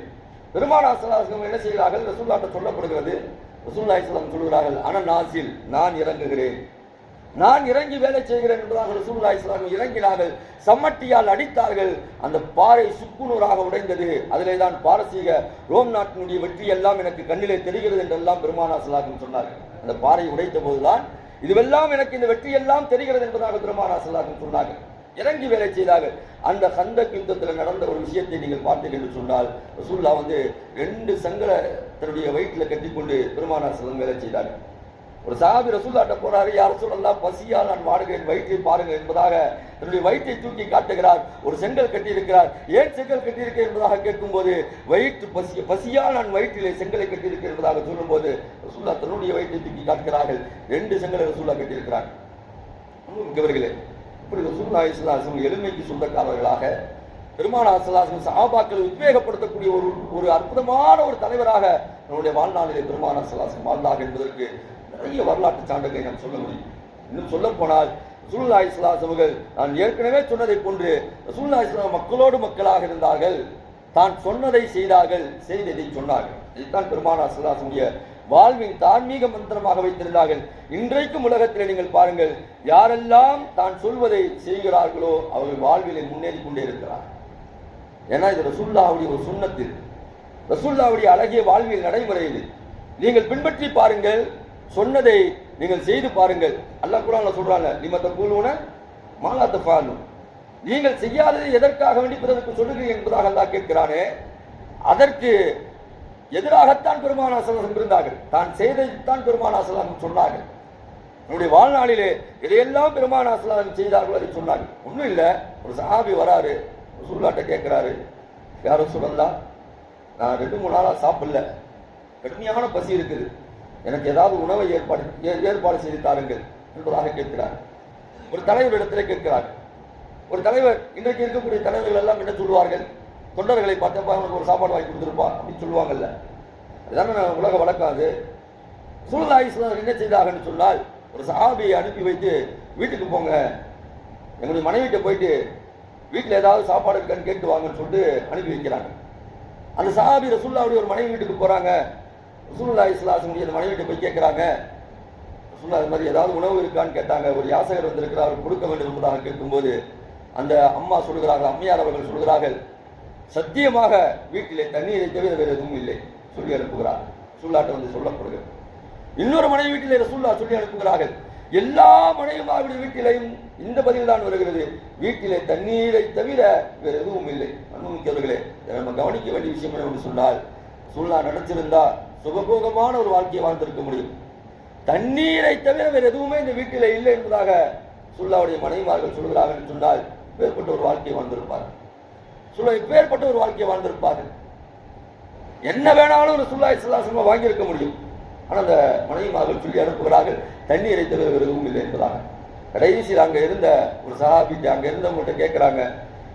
பெருமானா சல்லாசனம் என்ன செய்கிறார்கள் ரசூல்லாட்ட சொல்லப்படுகிறது. ரசூல்லா இஸ்லாம் சொல்கிறார்கள் அன நாசில் நான் இறங்குகிறேன். நான் இறங்கி வேலை செய்கிறேன் என்பதாக ரசூலுல்லாஹி ஸல்லல்லாஹு இறங்கினார்கள். சம்மட்டியால் அடித்தார்கள். அந்த பாறை சுக்குநூறாக உடைந்தது. அதிலே தான் பாரசீக ரோம் நாட்டினுடைய வெற்றி எல்லாம் எனக்கு கண்ணிலே தெரிகிறது என்றெல்லாம் பெருமானா ஸல்லல்லாஹு சொன்னார்கள். அந்த பாறை உடைத்த போதுதான் இதுவெல்லாம் எனக்கு இந்த வெற்றி எல்லாம் தெரிகிறது என்பதாக பெருமானா ஸல்லல்லாஹு சொன்னார்கள். இறங்கி வேலை செய்தார்கள். அந்த சந்த யுத்தத்தில் நடந்த ஒரு விஷயத்தை நீங்கள் பார்த்தீர்கள் என்று சொன்னால் ரசூல்லா வந்து ரெண்டு சங்கரை தன்னுடைய வயிற்றில் கட்டிக்கொண்டு பெருமானா செல்லம் வேலை செய்தார்கள். ஒரு சாபி ரசூல்லாட்ட போறாரு யார் சொல்லலாம் பசியால் நான் வாடுகிறேன் வயிற்றை பாருங்க என்பதாக தன்னுடைய வயிற்றை தூக்கி காட்டுகிறார். ஒரு செங்கல் கட்டியிருக்கிறார். ஏன் செங்கல் கட்டியிருக்கேன் என்பதாக கேட்கும்போது வயிற்று பசி பசியால் நான் வயிற்றிலே செங்கலை கட்டியிருக்கேன் என்பதாக சொல்லும்போது ரசூல்லா தன்னுடைய வயிற்றை தூக்கி காட்டுகிறார்கள். ரெண்டு செங்கலை ரசூல்லா கட்டியிருக்கிறார். இவர்களே இப்படி ரசூல்லா இஸ்லாசம் எளிமைக்கு சொந்தக்காரர்களாக பெருமான இஸ்லாசம் சாபாக்களை உத்வேகப்படுத்தக்கூடிய ஒரு ஒரு அற்புதமான ஒரு தலைவராக நம்முடைய வாழ்நாளிலே பெருமான அசலாசம் வாழ்ந்தார் என்பதற்கு நிறைய வரலாற்று சான்றுகளை நாம் சொல்ல முடியும். இன்னும் சொல்ல போனால் ரசூல்லா இஸ்லாஸ் அவர்கள் நான் ஏற்கனவே சொன்னதை போன்று ரசூல்லா இஸ்லாம் மக்களோடு மக்களாக இருந்தார்கள். தான் சொன்னதை செய்தார்கள் செய்ததை சொன்னார்கள். இதுதான் பெருமானா இஸ்லாசமுடைய வாழ்வின் தார்மீக மந்திரமாக வைத்திருந்தார்கள். இன்றைக்கும் உலகத்தில் நீங்கள் பாருங்கள் யாரெல்லாம் தான் சொல்வதை செய்கிறார்களோ அவர்கள் வாழ்விலே முன்னேறி கொண்டே இருக்கிறார் ஏன்னா இது ரசுல்லாவுடைய ஒரு சுண்ணத்தில் ரசுல்லாவுடைய அழகிய வாழ்வியல் நடைமுறை இது. நீங்கள் பின்பற்றி பாருங்கள் சொன்னதை நீங்கள் செய்து பாருங்கள். அல்லாஹ் குரான் சொல்றாங்க நிமத்த கூலுன மாலாத்த பாலு நீங்கள் செய்யாததை எதற்காக வேண்டி பிறருக்கு சொல்லுகிறீர்கள் என்பதாக அல்லா கேட்கிறானே. அதற்கு எதிராகத்தான் பெருமான அசலம் இருந்தார்கள். தான் செய்ததைத்தான் பெருமான அசலம் சொன்னார்கள். நம்முடைய வாழ்நாளிலே இதையெல்லாம் பெருமான அசலம் செய்தார்கள் அதை சொன்னார்கள். ஒன்றும் இல்லை ஒரு சாபி வராரு சுல்லாட்ட கேட்கிறாரு. யாரும் சொல்லலாம் நான் ரெண்டு மூணு நாளாக சாப்பிடல. கடுமையான பசி இருக்குது. எனக்கு ஏதாவது உணவை ஏற்பாடு ஏ- ஏற்பாடு செய்து தாருங்கள் என்பதாக கேட்கிறார். ஒரு தலைவர் இடத்துல கேட்கிறார். ஒரு தலைவர் இன்றைக்கு இருக்கக்கூடிய தலைவர்கள் எல்லாம் என்ன சொல்லுவார்கள்? தொண்டர்களை பார்த்தப்பா அவனுக்கு ஒரு சாப்பாடு வாங்கி கொடுத்துருப்பா அப்படின்னு சொல்லுவாங்கல்ல. அதுதானே நான் உலக வழக்கம் அது. சூழ்நிலை என்ன செய்தாங்கன்னு சொன்னால் ஒரு சாபியை அனுப்பி வைத்து வீட்டுக்கு போங்க. எங்களுடைய மனைவிட்ட போயிட்டு வீட்டில் ஏதாவது சாப்பாடு இருக்கான்னு கேட்டு வாங்கன்னு சொல்லிட்டு அனுப்பி வைக்கிறாங்க. அந்த சாபி ரசுல்லாவுடைய ஒரு மனைவி வீட்டுக்கு போகிறாங்க ரசூல்லா இஸ்லாசனுடைய அந்த மனைவி போய் கேட்குறாங்க. ரசூல்லா அது மாதிரி ஏதாவது உணவு இருக்கான்னு கேட்டாங்க. ஒரு யாசகர் வந்திருக்கிறார் அவர் கொடுக்க வேண்டும் என்பதாக கேட்கும்போது அந்த அம்மா சொல்கிறார்கள் அம்மையார் அவர்கள் சொல்கிறார்கள் சத்தியமாக வீட்டிலே தண்ணீரை தவிர வேறு எதுவும் இல்லை சொல்லி அனுப்புகிறார். சுல்லாட்ட வந்து சொல்லப்படுகிறது. இன்னொரு மனைவி வீட்டிலே ரசூல்லா சொல்லி அனுப்புகிறார்கள் எல்லா மனைவிமாருடைய வீட்டிலையும் இந்த பதில் தான் வருகிறது. வீட்டிலே தண்ணீரை தவிர வேறு எதுவும் இல்லை. அனுமதிக்கவர்களே நம்ம கவனிக்க வேண்டிய விஷயம் என்ன சொன்னால் சுல்லா நினைச்சிருந்தா சுகபோகமான ஒரு வாழ்க்கையை வாழ்ந்திருக்க முடியும். தண்ணீரை தவிர வேறு எதுவுமே இந்த வீட்டில் இல்லை என்பதாக சுல்லாவுடைய மனைவிமார்கள் சொல்கிறார்கள் என்று சொன்னால் பேர்பட்ட ஒரு வாழ்க்கையை வாழ்ந்திருப்பார்கள். சுல்லா இப்பேற்பட்ட ஒரு வாழ்க்கையை வாழ்ந்திருப்பார்கள். என்ன வேணாலும் ஒரு சுல்லா இஸ்லாசமா வாங்கியிருக்க முடியும். ஆனால் அந்த மனைவிமார்கள் சொல்லி அனுப்புகிறார்கள் தண்ணீரை தவிர வேறு எதுவும் இல்லை என்பதாக. கடைசியில் அங்கே இருந்த ஒரு சஹாபிட்டு அங்கே இருந்தவங்கள்ட்ட கேட்குறாங்க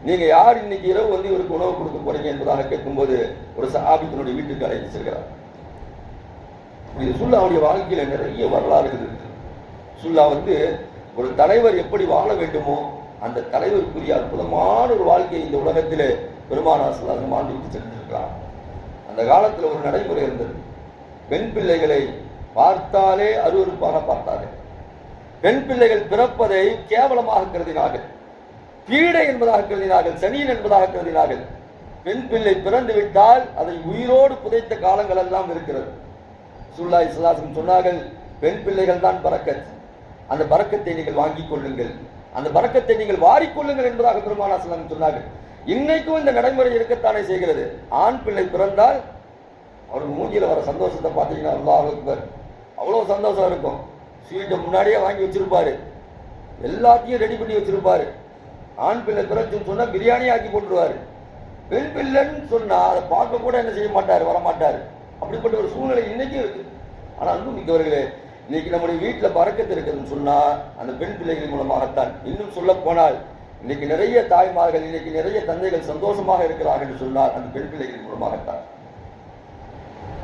நீங்கள் யார் இன்னைக்கு இரவு வந்து இவருக்கு உணவு கொடுக்க போறீங்க? என்பதாக கேட்கும்போது ஒரு சகாபித்தினுடைய வீட்டுக்கு அழைத்து செல்கிறார். இது சுல்லாவுடைய வாழ்க்கையில் நிறைய வரலாறு இருக்குது. சுல்லா வந்து ஒரு தலைவர் எப்படி வாழ வேண்டுமோ அந்த தலைவருக்குரிய அற்புதமான ஒரு வாழ்க்கையை இந்த உலகத்திலே பெருமானாசலாக வாழ்ந்துவிட்டு சென்றிருக்கிறார். அந்த காலத்தில் ஒரு நடைமுறை இருந்தது. பெண் பிள்ளைகளை பார்த்தாலே அருவருப்பாக பார்த்தார்கள் பெண் பிள்ளைகள் பிறப்பதை கேவலமாக கருதினார்கள். பீடை என்பதாக கருதினார்கள். சனியன் என்பதாக கருதினார்கள். பெண் பிள்ளை பிறந்து விட்டால் அதை உயிரோடு புதைத்த காலங்கள் எல்லாம் இருக்கிறது. சுல்லா இஸ்லாசம் சொன்னார்கள் பெண் பிள்ளைகள் தான் பறக்கத். அந்த பறக்கத்தை நீங்கள் வாங்கிக் கொள்ளுங்கள். அந்த பறக்கத்தை நீங்கள் வாரிக்கொள்ளுங்கள் என்பதாக பெருமானா சலாம் சொன்னார்கள். இன்னைக்கும் இந்த நடைமுறை இருக்கத்தானே செய்கிறது. ஆண் பிள்ளை பிறந்தால் அவர் மூஞ்சியில் வர சந்தோஷத்தை பார்த்தீங்கன்னா அல்லாஹ் அக்பர். அவ்வளோ சந்தோஷம் இருக்கும். ஸ்வீட்டை முன்னாடியே வாங்கி வச்சிருப்பாரு. எல்லாத்தையும் ரெடி பண்ணி வச்சிருப்பாரு. ஆண் பிள்ளை பிறச்சுன்னு சொன்னால் பிரியாணியே ஆக்கி போட்டுருவாரு. பெண் பிள்ளைன்னு சொன்னால் அதை பார்க்க கூட என்ன செய்ய மாட்டார் வரமாட்டார். அப்படிப்பட்ட ஒரு சூழ்நிலை இன்னைக்கும் இருக்கு. ஆனால் அன்பு மிக்கவர்களே இன்னைக்கு நம்முடைய வீட்டில் பறக்கத்து இருக்குதுன்னு சொன்னா அந்த பெண் பிள்ளைகள் மூலமாகத்தான். இன்னும் சொல்ல போனால் இன்னைக்கு நிறைய தாய்மார்கள் இன்னைக்கு நிறைய தந்தைகள் சந்தோஷமாக இருக்கிறார்கள் என்று சொன்னால் அந்த பெண் பிள்ளைகள் மூலமாகத்தான்.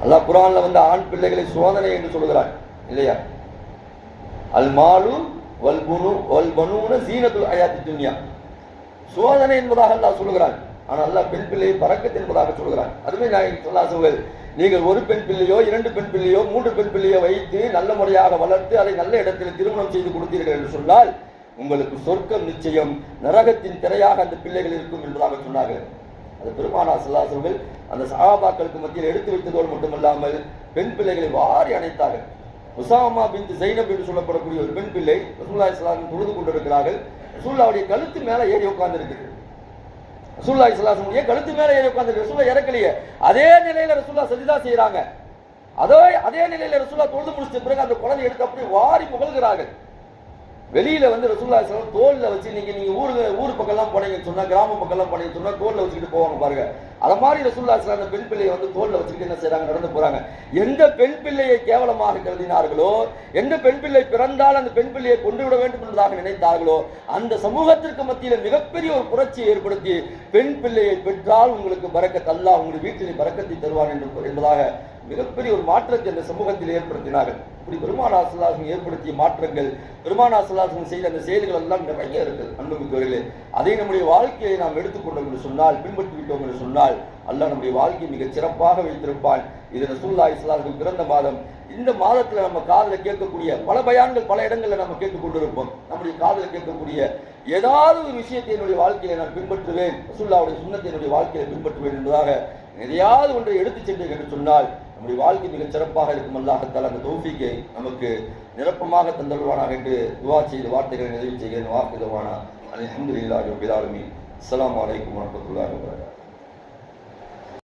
அல்லாஹ் குரான்ல வந்து ஆண் பிள்ளைகளை சோதனை என்று சொல்கிறான் இல்லையா? அல் மாலு வல் புனு வல் பனூன சீனத்துல் அயாத்தி துன்யா. சோதனை என்பதாக அல்லா சொல்கிறான் ஆனால் அல்லாஹ் பெண் பிள்ளையை பறக்கத் என்பதாக சொல்கிறான். அதுவே நான் சொல்லாசுகள் நீங்கள் ஒரு பெண் பிள்ளையோ இரண்டு பெண் பிள்ளையோ மூன்று பெண் பிள்ளையோ வைத்து நல்ல முறையாக வளர்த்து அதை நல்ல இடத்தில் திருமணம் செய்து கொடுத்தீர்கள் என்று சொன்னால் உங்களுக்கு சொர்க்கம் நிச்சயம் நரகத்தின் திரையாக அந்த பிள்ளைகள் இருக்கும் என்பதாக சொன்னார்கள். அது பெருமானா சொல்லாசர்கள் அந்த சகாபாக்களுக்கு மத்தியில் எடுத்து வைத்ததோடு மட்டுமல்லாமல் பெண் பிள்ளைகளை வாரி அணைத்தார்கள். உசாமா பின் ஜெயினப் என்று சொல்லப்படக்கூடிய ஒரு பெண் பிள்ளை ரசூல்லா இஸ்லாம் தொழுது கொண்டிருக்கிறார்கள். ரசூல்லாவுடைய கழுத்து மேலே ஏறி உட்கார்ந்து இருக்குது ரசூல்லா இஸ்லாசனுடைய கழுத்து மேலே ஏறி உட்காந்து ரசூல்லா இறக்கலையே? அதே நிலையில ரசூல்லா சஜிதா செய்யறாங்க அதே அதே நிலையில ரசூல்லா தொழுது முடிச்ச பிறகு அந்த குழந்தை எடுத்து அப்படி வாரி புகழ்கிறார்கள். வெளியில வந்து ரசூல்லா இஸ்லாம் தோல்ல வச்சு நீங்க நீங்க ஊரு ஊர் பக்கம்லாம் போனீங்கன்னு சொன்னா கிராம பக்கம்லாம் போனீங்கன்னு சொன்னா தோல்ல வச்சுக்கிட்டு போவாங்க பாருங்க. அத மாதிரி ரசூல்லா சார் அந்த பெண் பிள்ளையை வந்து தோல்ல வச்சுக்கிட்டு என்ன செய்யறாங்க நடந்து போறாங்க. எந்த பெண் பிள்ளையை கேவலமாக கருதினார்களோ எந்த பெண் பிள்ளை பிறந்தால் அந்த பெண் பிள்ளையை கொண்டு விட வேண்டும் என்பதாக நினைத்தார்களோ அந்த சமூகத்திற்கு மத்தியில மிகப்பெரிய ஒரு புரட்சியை ஏற்படுத்தி பெண் பிள்ளையை பெற்றால் உங்களுக்கு பறக்க தல்லா உங்களுடைய வீட்டில் பறக்கத்தை தருவான் என்று என்பதாக மிகப்பெரிய ஒரு மாற்றத்தை அந்த சமூகத்தில் ஏற்படுத்தினார்கள் இப்படி பெருமானா சல்லாசன் ஏற்படுத்திய மாற்றங்கள் பெருமானா சல்லாசன் செய்த அந்த செயல்கள் எல்லாம் நிறைய இருக்குது அன்புமிக்கவர்களே. அதை நம்முடைய வாழ்க்கையை நாம் எடுத்துக்கொண்டோம் என்று சொன்னால் பின்பற்றி விட்டோம் என்று சொன்னால் அல்லாஹ் நம்முடைய வாழ்க்கையை மிகச் சிறப்பாக வைத்திருப்பான். இது ரசூல்லா இஸ்லாமுக்கு பிறந்த மாதம். இந்த மாதத்தில் நம்ம காதில் கேட்கக்கூடிய பல பயான்கள் பல இடங்களில் நம்ம கேட்டுக் கொண்டிருப்போம். நம்முடைய காதில் கேட்கக்கூடிய ஏதாவது ஒரு விஷயத்தை என்னுடைய வாழ்க்கையில நான் பின்பற்றுவேன் ரசூல்லாவுடைய சுண்ணத்தை என்னுடைய வாழ்க்கையில பின்பற்றுவேன் என்பதாக எதையாவது ஒன்றை எடுத்துச் சென்றேன் என்று சொன்னால் நம்முடைய வாழ்க்கை மிகச் சிறப்பாக இருக்கும் அல்லாஹத்தால் அந்த தௌஃபீக்கை நமக்கு நிரப்பமாக தந்தல்வானாக என்று துவா செய்து வார்த்தைகளை நிறைவு செய்கிறேன். வாக்கு வாக்குதவானா அலமதுல்லாஹி ரபில் ஆலமீன். அஸ்லாம் அலைக்கும் வரஹ்மத்துல்லாஹி வரகாத்து